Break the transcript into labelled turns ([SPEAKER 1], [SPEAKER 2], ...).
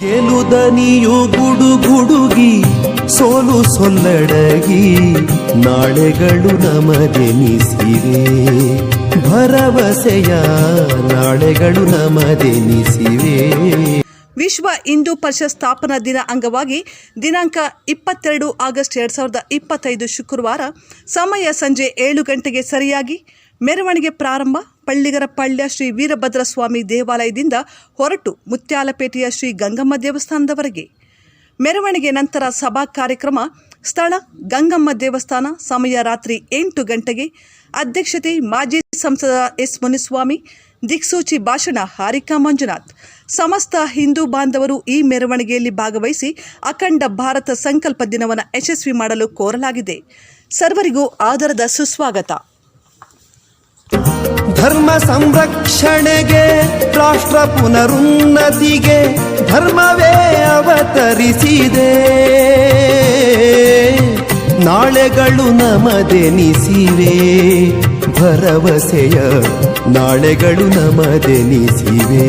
[SPEAKER 1] ಗೆಲುದನಿಯು ಗುಡುಗುಡುಗಿ, ಸೋಲು ಸೊಲ್ಲಡಗಿ ನಾಳೆಗಳು ನಮದೆನಿಸಿವೆ ಭರವಸೆಯ ನಾಳೆಗಳು ನಮದೆನಿಸಿವೆ
[SPEAKER 2] ವಿಶ್ವ ಹಿಂದೂ ಪರಿಷತ್ ಸ್ಥಾಪನಾ ದಿನ ಅಂಗವಾಗಿ ದಿನಾಂಕ ಇಪ್ಪತ್ತೆರಡು ಆಗಸ್ಟ್ ಎರಡು ಸಾವಿರದ ಇಪ್ಪತ್ತೈದು ಶುಕ್ರವಾರ ಸಮಯ ಸಂಜೆ ಏಳು ಗಂಟೆಗೆ ಸರಿಯಾಗಿ, ಮೆರವಣಿಗೆ ಪ್ರಾರಂಭ. ಪಳ್ಳಿಗರ ಪಳ್ಯ ಶ್ರೀ ವೀರಭದ್ರ ಸ್ವಾಮಿ ದೇವಾಲಯದಿಂದ ಹೊರಟು ಮುತ್ಯಾಲಪೇಟೆಯ ಶ್ರೀ ಗಂಗಮ್ಮ ದೇವಸ್ಥಾನದವರೆಗೆ. ಮೆರವಣಿಗೆ ನಂತರ ಸಭಾ ಕಾರ್ಯಕ್ರಮ, ಸ್ಥಳ ಗಂಗಮ್ಮ ದೇವಸ್ಥಾನ, ಸಮಯ ರಾತ್ರಿ ಎಂಟು ಗಂಟೆಗೆ. ಅಧ್ಯಕ್ಷತೆ ಮಾಜಿ ಸಂಸದ ಎಸ್ ಮುನಿಸ್ವಾಮಿ, ದಿಕ್ಸೂಚಿ ಭಾಷಣ ಹಾರಿಕಾ ಮಂಜುನಾಥ್. ಸಮಸ್ತ ಹಿಂದೂ ಬಾಂಧವರು ಈ ಮೆರವಣಿಗೆಯಲ್ಲಿ ಭಾಗವಹಿಸಿ ಅಖಂಡ ಭಾರತ ಸಂಕಲ್ಪ ದಿನವನ್ನು ಯಶಸ್ವಿ ಮಾಡಲು ಕೋರಲಾಗಿದೆ. ಸರ್ವರಿಗೂ ಆದರದ ಸುಸ್ವಾಗತ.
[SPEAKER 1] ಧರ್ಮ ಸಂರಕ್ಷಣೆಗೆ ರಾಷ್ಟ್ರ ಪುನರುನ್ನತಿಗೆ ಧರ್ಮವೇ ಅವತರಿಸಿದೆ. ನಾಳೆಗಳು ನಮದೆನಿಸಿವೆ ಭರವಸೆಯ ನಾಳೆಗಳು ನಮದೆನಿಸಿವೆ.